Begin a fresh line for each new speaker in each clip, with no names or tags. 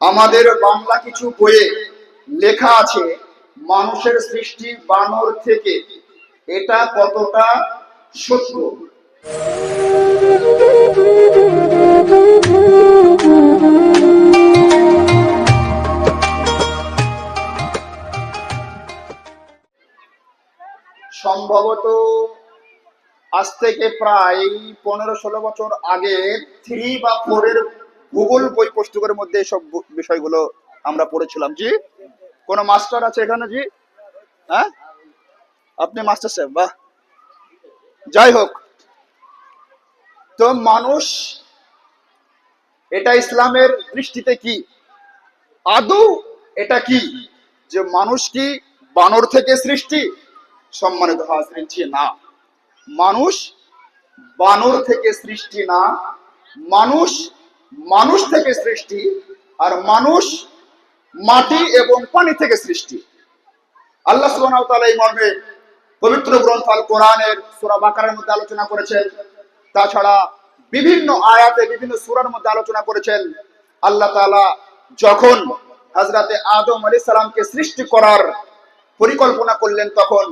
আমাদের বাংলা কিছু বইয়ে লেখা আছে, মানুষের সৃষ্টি বানর থেকে এটা কতটা সত্য? সম্ভবত আজ থেকে প্রায় পনেরো ষোলো বছর আগে থ্রি বা ফোর গুগল বই পুস্তকের মধ্যে সব বিষয়গুলো আমরা পড়েছিলাম। জি? কোন মাস্টার আছে এখানে? জি? হ্যাঁ? আপনি মাস্টার সাহেব বাহ। যাই হোক। তো মানুষ, এটা ইসলামের দৃষ্টিতে কি? আদৌ এটা কি? যে মানুষ কি বানর থেকে সৃষ্টি? সম্মানিত হাজরিন না। মানুষ বানর থেকে সৃষ্টি না। মানুষ মানুষ থেকে সৃষ্টি আর মানুষ মাটি এবং পানি থেকে সৃষ্টি। আল্লাহ সুবহানাহু মর্মে পবিত্র গ্রন্থ আল কোরআনের সূরা বাকারার মধ্যে আলোচনা করেছেন। তাছাড়া বিভিন্ন আয়াতে বিভিন্ন সূরার মধ্যে আলোচনা করেছেন। আল্লাহ তাআলা যখন হযরতে আদম আলাইহিস সালামকে সৃষ্টি করার পরিকল্পনা করলেন, তখন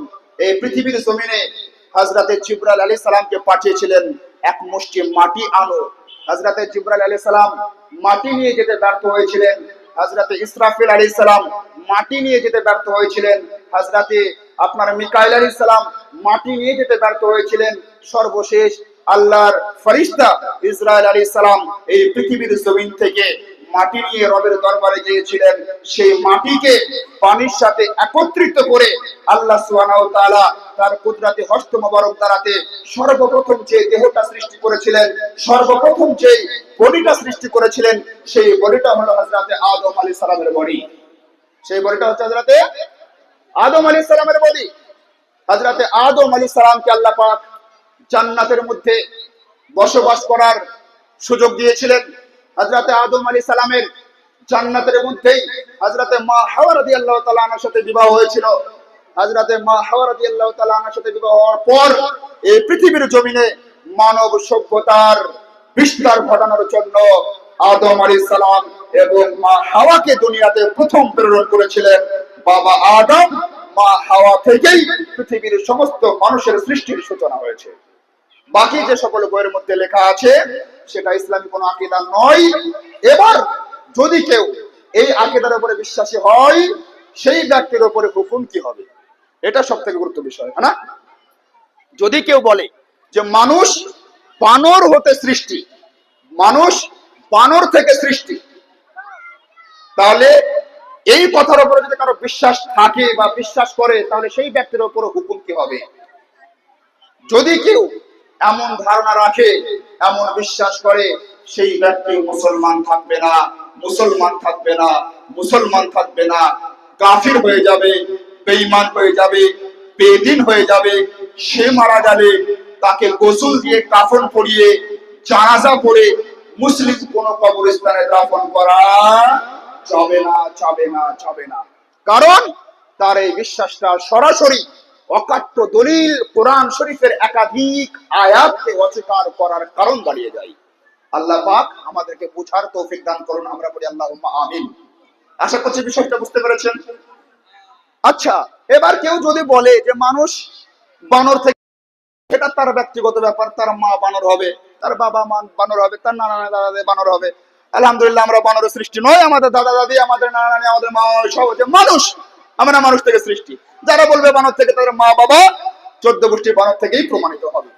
এই পৃথিবীর জমিনে হযরতে জিবরাইল আলাইহিস সালামকে পাঠিয়েছিলেন এক মুষ্টি মাটি আনো। হযরতে জিব্রাইল আলাইহিস সালাম মাটি নিয়ে যেতে ব্যর্থ হয়েছিলেন। হাজরাতে ইসরাফিল আলাইহিস সালাম মাটি নিয়ে যেতে ব্যর্থ হয়েছিলেন। হাজরাতে আপনার মিকাইল আলাইহিস সালাম মাটি নিয়ে যেতে ব্যর্থ হয়েছিলেন। সর্বশেষ আল্লাহর ফরিস্তা ইসরায়েল আলাইহিস সালাম এই পৃথিবীর জমিন থেকে মাটি নিয়ে রবের দরবারে গিয়েছিলেন। সেই মাটিকে পানির সাথে একত্রিত করে আল্লাহ সুবহানাহু তার কুদরতে হস্ত মোবারক দ্বারাতে সর্বপ্রথম যে দেহটা সৃষ্টি করেছিলেন, সর্বপ্রথম যে বডিটা সৃষ্টি করেছিলেন, সেই বডিটা হলো হযরতে আদম আলাইহিস সালামের বডি। সেই বডিটা হচ্ছে হযরতে আদম আলাইহিস সালামের বডি। হযরতে আদম আলাইহিস সালামকে আল্লাহ পাক জান্নাতের মধ্যে বসবাস করার সুযোগ দিয়েছিলেন। হযরতে আদম আলাইহিস সালামের জান্নাতের মধ্যেই হযরতে মা হাওয়া রাদিয়াল্লাহু তাআলা আনহার সাথে বিবাহ হয়েছিল। হযরতে মা হাওয়া রাদিয়াল্লাহু তাআলা আনহার সাথে বিবাহ হওয়ার পর এই পৃথিবীর জমিনে মানব সভ্যতার বিস্তার ঘটানোর জন্য আদম আলাইহিস সালাম এবং মা হাওয়াকে দুনিয়াতে প্রথম প্রেরণ করেছিলেন। বাবা আদম, মা হাওয়া থেকেই পৃথিবীর সমস্ত মানুষের সৃষ্টির সূচনা হয়েছে। বাকি যে সকল বইয়ের মধ্যে লেখা আছে, সেটা ইসলামী কোনো আকিদা নয়। এবার যদি কেউ এই আকিদার উপরে বিশ্বাসী হয়, সেই ব্যক্তির উপরে হুকুম কি হবে? এটা সব থেকে গুরুত্ব বিষয় হ্যাঁ না? যদি কেউ বলে যে মানুষ বানর হতে সৃষ্টি, মানুষ বানর থেকে সৃষ্টি, তাহলে এই কথার উপরে যদি কারও বিশ্বাস থাকে বা বিশ্বাস করে, তাহলে সেই ব্যক্তির উপরে হুকুম কি হবে? যদি কেউ এমন ধারণা রাখে, এমন বিশ্বাস করে, সেই ব্যক্তি মুসলমান থাকবে না, মুসলমান থাকবে না, মুসলমান থাকবে না। কাফির হয়ে যাবে, বেঈমান হয়ে যাবে, বেদিন হয়ে যাবে, সে মারা যাবে। তাকে গোসল দিয়ে কাফন পরিয়ে, জানাজা পড়ে মুসলিম কোন কবরস্থানে দাফন করা যাবে না যাবে না যাবে না। কারণ তার এই বিশ্বাসটা সরাসরি অকাট্য দলিল কোরআন শরীফের একাধিক আয়াতকে অস্বীকার করার কারণ দাঁড়িয়ে যায় আল্লাহ পাক আমাদেরকে বোঝার তৌফিক দান করুন, আমরা বলি আল্লাহ আমিন। আশা করছি বিষয়টা বুঝতে পেরেছেন? আচ্ছা এবার কেউ যদি বলে যে মানুষ বানর থেকে সেটা তার ব্যক্তিগত ব্যাপার, তার মা বানর হবে, তার বাবা মা বানর হবে, তার নানা দাদা বানর হবে। আলহামদুলিল্লাহ আমরা বানরের সৃষ্টি নয় আমাদের দাদা দাদি, আমাদের নানা নানি, আমাদের মা সব মানুষ। আমরা মানুষ থেকে সৃষ্টি। যারা বলবে বানর থেকে তাদের মা বাবা চোদ্দ গোষ্ঠী বানর থেকেই প্রমাণিত হবে।